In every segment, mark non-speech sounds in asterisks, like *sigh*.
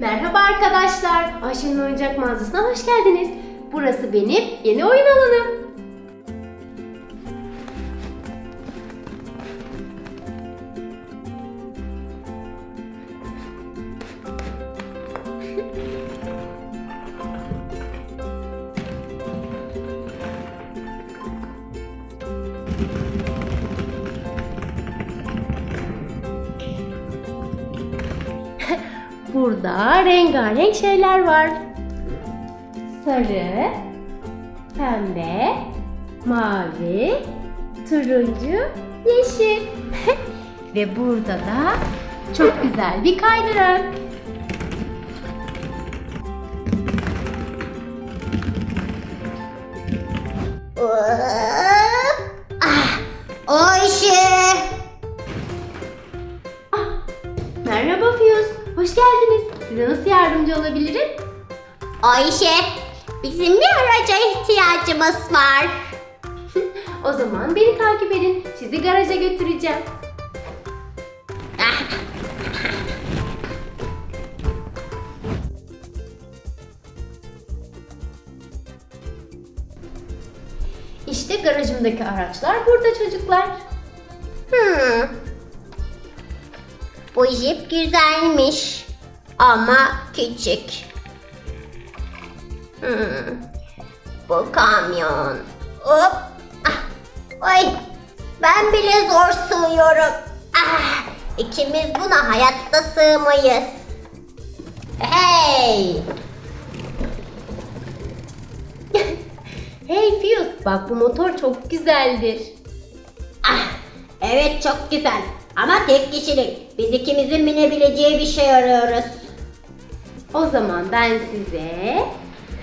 Merhaba arkadaşlar. Ayşe'nin oyuncak mağazasına hoş geldiniz. Burası benim yeni oyun alanım. Burada rengarenk şeyler var. Sarı, pembe, mavi, turuncu, yeşil. *laughs* Ve burada da çok güzel bir kaydırak. Ah, Ayşe. Merhaba Fiyuz, hoş geldiniz. Size nasıl yardımcı olabilirim? Ayşe, bizim bir araca ihtiyacımız var. *laughs* O zaman beni takip edin. Sizi garaja götüreceğim. İşte garajımdaki araçlar burada çocuklar. Hmm. Bu jip güzelmiş ama küçük. Hmm. Bu kamyon. Hop. Ah. Ay. Ben bile zor sığıyorum. Ah. İkimiz buna hayatta sığmayız. Hey. *laughs* Hey Fiyuz, bak bu motor çok güzeldir. Ah, evet çok güzel. Ama tek kişilik. Biz ikimizin binebileceği bir şey arıyoruz. O zaman ben size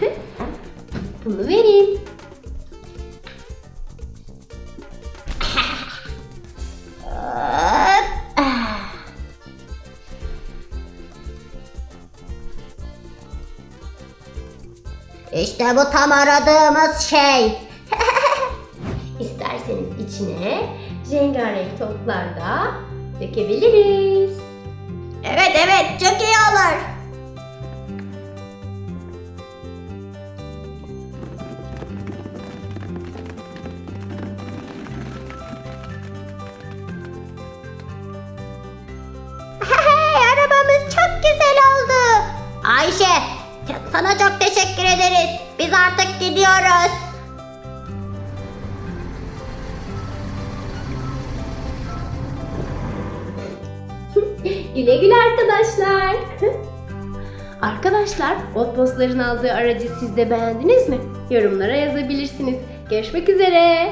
*laughs* bunu vereyim. *laughs* İşte bu tam aradığımız şey. İsterseniz içine rengarenk toplar da dökebiliriz. Evet evet çok iyi olur. Ayşe, sana çok teşekkür ederiz. Biz artık gidiyoruz. Güle güle arkadaşlar. *laughs* arkadaşlar, Otpostların aldığı aracı siz de beğendiniz mi? Yorumlara yazabilirsiniz. Görüşmek üzere.